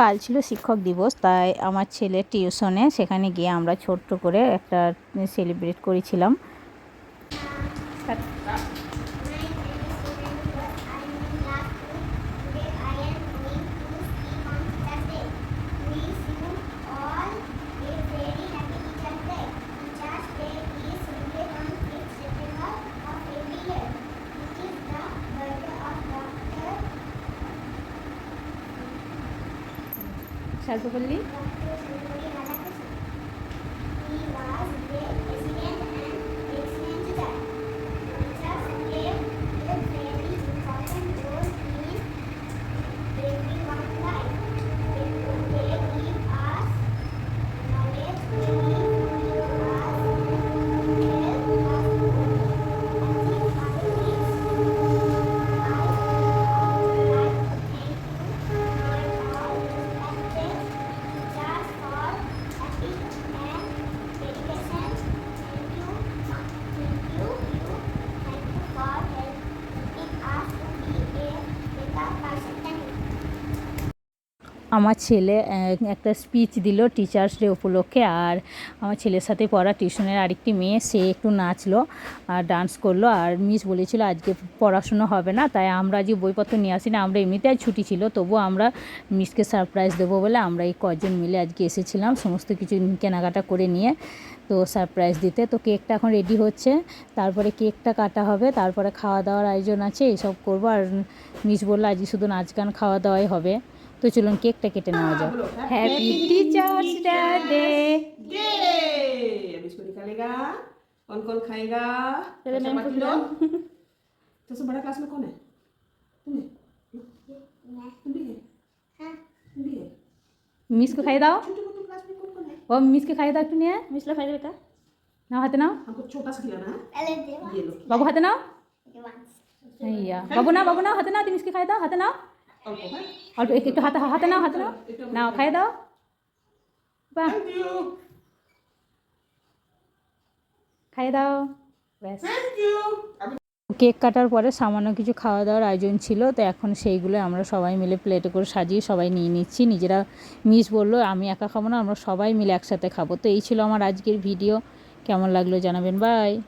কাল ছিল শিক্ষক দিবস, তাই আমার ছেলে টিউশনে, সেখানে গিয়ে আমরা ছোট্ট করে একটা সেলিব্রেট করেছিলাম। সার্বপল্লী আমার ছেলে একটা স্পিচ দিল টিচার্স ডে উপলক্ষে আর আমার ছেলের সাথে পড়া টিউশনের আরেকটি মেয়ে, সে একটু নাচলো আর ডান্স করল আর মিস বলেছিল আজকে পড়াশুনো হবে না, তাই আমরা আজকে বইপত্র নিয়ে আসি না, আমরা এমনিতে ছুটি ছিল তবুও আমরা মিসকে সারপ্রাইজ দেবো বলে আমরা এই কজন মিলে আজকে এসেছিলাম, সমস্ত কিছু কেনাকাটা করে নিয়ে তো সারপ্রাইজ দিতে। তো কেকটা এখন রেডি হচ্ছে, তারপরে কেকটা কাটা হবে, তারপরে খাওয়া দাওয়ার আয়োজন আছে এইসব করব আর মিস বলল আজকে শুধু নাচ গান খাওয়া দাওয়াই হবে। তো চলুন কেকটা কেটে নেওয়া যাক হ্যাপি টিচার্স ডে ये अब इसको निकालेगा कौन कौन खाएगा चलो अच्छा, मैम बाकी को लोग सबसे बड़ा क्लास में कौन है तुम है तुम भी है तुम भी है মিসকে খাই দাও छोटे छोटे क्लास में कौन कौन है ও মিসকে খাই দাও একটু নিয়ে মিসলা খাই দেবে নাও হাতে নাও हमको छोटा सा खिलाना है Pele deva. ये लो বাবু হাতে নাও Okay, once. ইয়া বাবু নাও বাবু নাও হাতে নাও তুমি মিসকে খাই দাও হাতে নাও और को है অল্প একটু হাতে হাতে নাও হাতে নাও। নাও দাও। বাহ। খাই দাও। ব্যাস। কেক কাটার পরে সামান্য কিছু খাওয়া দাওয়ার আয়োজন ছিল তো এখন সেইগুলো আমরা সবাই মিলে প্লেটে করে সাজিয়ে সবাই নিয়ে নিচ্ছি। নিজেরা মিস বলল আমি একা খাব না আমরা সবাই মিলে একসাথে খাব। তো এই ছিল আমার আজকের ভিডিও কেমন লাগল জানাবেন। বাই